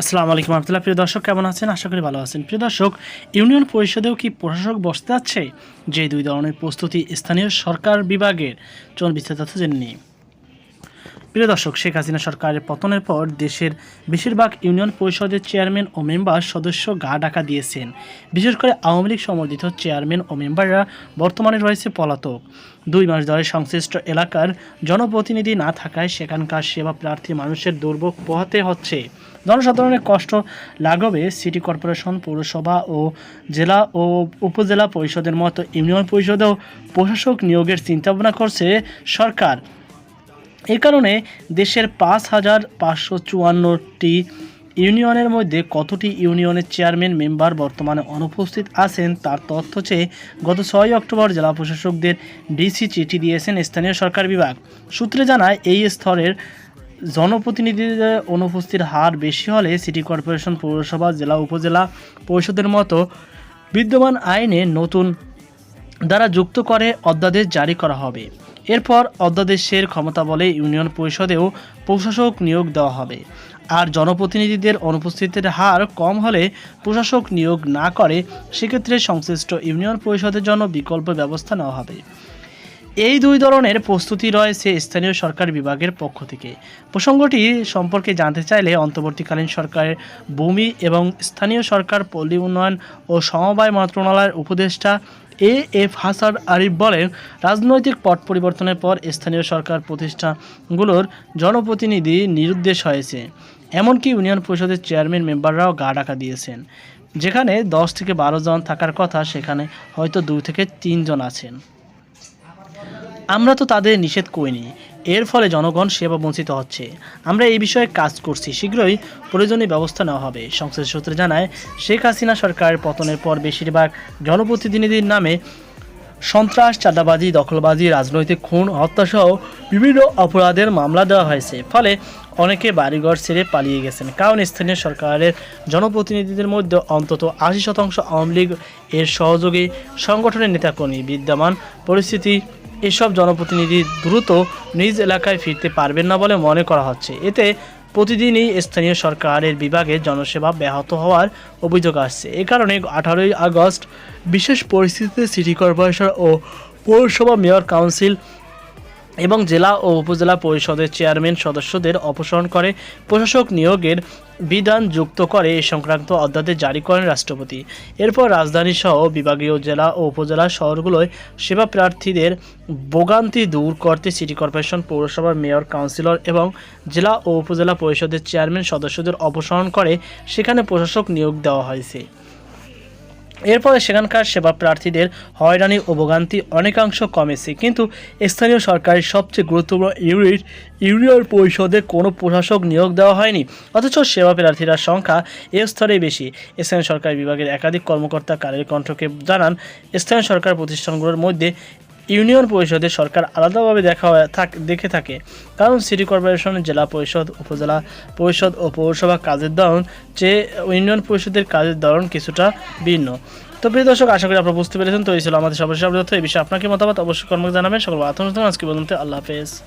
আসসালামু আলাইকুম আহমতুল্লাহ প্রিয় দর্শক, কেমন আছেন? আশা করি ভালো আছেন। প্রিয় দর্শক, ইউনিয়ন পরিষদেও কি প্রশাসক বসতে আছে যে দুই ধরনের প্রস্তুতি স্থানীয় সরকার বিভাগের। চল বিস্তারিত জেনে নিই। প্রিয় দর্শক, শেখ হাসিনা সরকারের পতনের পর দেশের বেশিরভাগ ইউনিয়ন পরিষদের চেয়ারম্যান ও মেম্বার সদস্য গা ডাকা দিয়েছেন। বিশেষ করে আওয়ামী লীগ সমর্থিত চেয়ারম্যান ও মেম্বাররা বর্তমানে রয়েছে পলাতক। দুই মাস ধরে সংশ্লিষ্ট এলাকার জনপ্রতিনিধি না থাকায় সেখানকার সেবা প্রার্থী মানুষের দুর্ভোগ পোহাতে হচ্ছে। জনসাধারণের কষ্ট লাঘবে সিটি কর্পোরেশন, পৌরসভা ও জেলা ও উপজেলা পরিষদের মতো ইউনিয়ন পরিষদেও প্রশাসক নিয়োগের চিন্তাভাবনা করছে সরকার। এই কারণে দেশের পাঁচ হাজার পাঁচশো চুয়ান্নটি ইউনিয়নের মধ্যে কতটি ইউনিয়নের চেয়ারম্যান মেম্বার বর্তমানে অনুপস্থিত আছেন তার তথ্য চেয়ে গত ছয় অক্টোবর জেলা প্রশাসকদের ডিসি চিঠি দিয়েছেন স্থানীয় সরকার বিভাগ। সূত্রে জানায়, এই স্তরের জনপ্রতিনিধিদের অনুপস্থিতির হার বেশি হলে সিটি কর্পোরেশন, পৌরসভা, জেলা, উপজেলা পরিষদের মতো বিদ্যমান আইনে নতুন দ্বারা যুক্ত করে অধ্যাদেশ জারি করা হবে। এরপর অধ্যাদেশের ক্ষমতা বলে ইউনিয়ন পরিষদেও প্রশাসক নিয়োগ দেওয়া হবে। আর জনপ্রতিনিধিদের অনুপস্থিতির হার কম হলে প্রশাসক নিয়োগ না করে, সেক্ষেত্রে সংশ্লিষ্ট ইউনিয়ন পরিষদের জন্য বিকল্প ব্যবস্থা নেওয়া হবে। এই দুই ধরনের প্রস্তুতি রয়েছে স্থানীয় সরকার বিভাগের পক্ষ থেকে। প্রসঙ্গটি সম্পর্কে জানতে চাইলে অন্তর্বর্তীকালীন সরকারের ভূমি এবং স্থানীয় সরকার পল্লী উন্নয়ন ও সমবায় মন্ত্রণালয়ের উপদেষ্টা এ এফ হাসান আরিফ বলেন, রাজনৈতিক পট পরিবর্তনের পর স্থানীয় সরকার প্রতিষ্ঠানগুলোর জনপ্রতিনিধি নিরুদ্দেশ হয়েছে। এমনকি ইউনিয়ন পরিষদের চেয়ারম্যান মেম্বাররাও গা ডাকা দিয়েছেন। যেখানে দশ থেকে বারো জন থাকার কথা, সেখানে হয়তো দুই থেকে তিনজন আছেন। আমরা তো তাদের নিষেধ করিনি। এর ফলে জনগণ সেবা বঞ্চিত হচ্ছে। আমরা এই বিষয়ে কাজ করছি। শীঘ্রই প্রয়োজনীয় ব্যবস্থা নেওয়া হবে। সংসদ সূত্রে জানায়, শেখ হাসিনা সরকারের পতনের পর বেশিরভাগ জনপ্রতিনিধির নামে সন্ত্রাস, চাঁদাবাজি, দখলবাজি, রাজনৈতিক খুন, হত্যাসহ বিভিন্ন অপরাধের মামলা দেওয়া হয়েছে। ফলে অনেকে বাড়িঘর ছেড়ে পালিয়ে গেছেন। কারণ স্থানীয় সরকারের জনপ্রতিনিধিদের মধ্যে অন্তত আশি শতাংশ আওয়ামী লীগ এর সহযোগী সংগঠনের নেতাকর্মী। বিদ্যমান পরিস্থিতি এসব জনপ্রতিনিধি দ্রুত নিজ এলাকায় ফিরতে পারবেন না বলে মনে করা হচ্ছে। এতে প্রতিদিনই স্থানীয় সরকারের বিভাগে জনসেবা ব্যাহত হওয়ার অভিযোগ আসছে। এ কারণে আঠারোই আগস্ট বিশেষ পরিস্থিতিতে সিটি কর্পোরেশন ও পৌরসভা মেয়র কাউন্সিল এবং জেলা ও উপজেলা পরিষদের চেয়ারম্যান সদস্যদের অপসারণ করে প্রশাসক নিয়োগের বিধান যুক্ত করে এ সংক্রান্ত অধ্যাদেশ জারি করেন রাষ্ট্রপতি। এরপর রাজধানী সহ বিভাগীয় জেলা ও উপজেলা শহরগুলোয় সেবা প্রার্থীদের ভোগান্তি দূর করতে সিটি কর্পোরেশন, পৌরসভার মেয়র, কাউন্সিলর এবং জেলা ও উপজেলা পরিষদের চেয়ারম্যান সদস্যদের অপসারণ করে সেখানে প্রশাসক নিয়োগ দেওয়া হয়েছে। এরপরে সেখানকার সেবা প্রার্থীদের হয়রানি ও ভোগান্তি অনেকাংশ কমেছে। কিন্তু স্থানীয় সরকারের সবচেয়ে গুরুত্বপূর্ণ ইউনিট ইউনিয়ন পরিষদে কোনো প্রশাসক নিয়োগ দেওয়া হয়নি, অথচ সেবা প্রার্থীরা সংখ্যা এ স্তরে বেশি। স্থানীয় সরকার বিভাগের একাধিক কর্মকর্তা কালের কণ্ঠকে জানান, স্থানীয় সরকার প্রতিষ্ঠানগুলোর মধ্যে ইউনিয়ন পরিষদে সরকার আলাদাভাবে দেখা থাক- দেখে থাকে। কারণ সিটি কর্পোরেশন, জেলা পরিষদ, উপজেলা পরিষদ ও পৌরসভা কাজের ধরন চেয়ে ইউনিয়ন পরিষদের কাজের ধরন কিছুটা ভিন্ন। তো প্রিয় দর্শক, আশা করি আপনারা বুঝতে পেরেছেন। তো এই ছিল আমাদের সর্বশেষ তথ্য। এই বিষয়ে আপনাকে মতামত অবশ্যই কর্মক জানাবেন। সকল আত্মসচেতন আজকে বলতে আল্লাহ হাফেজ।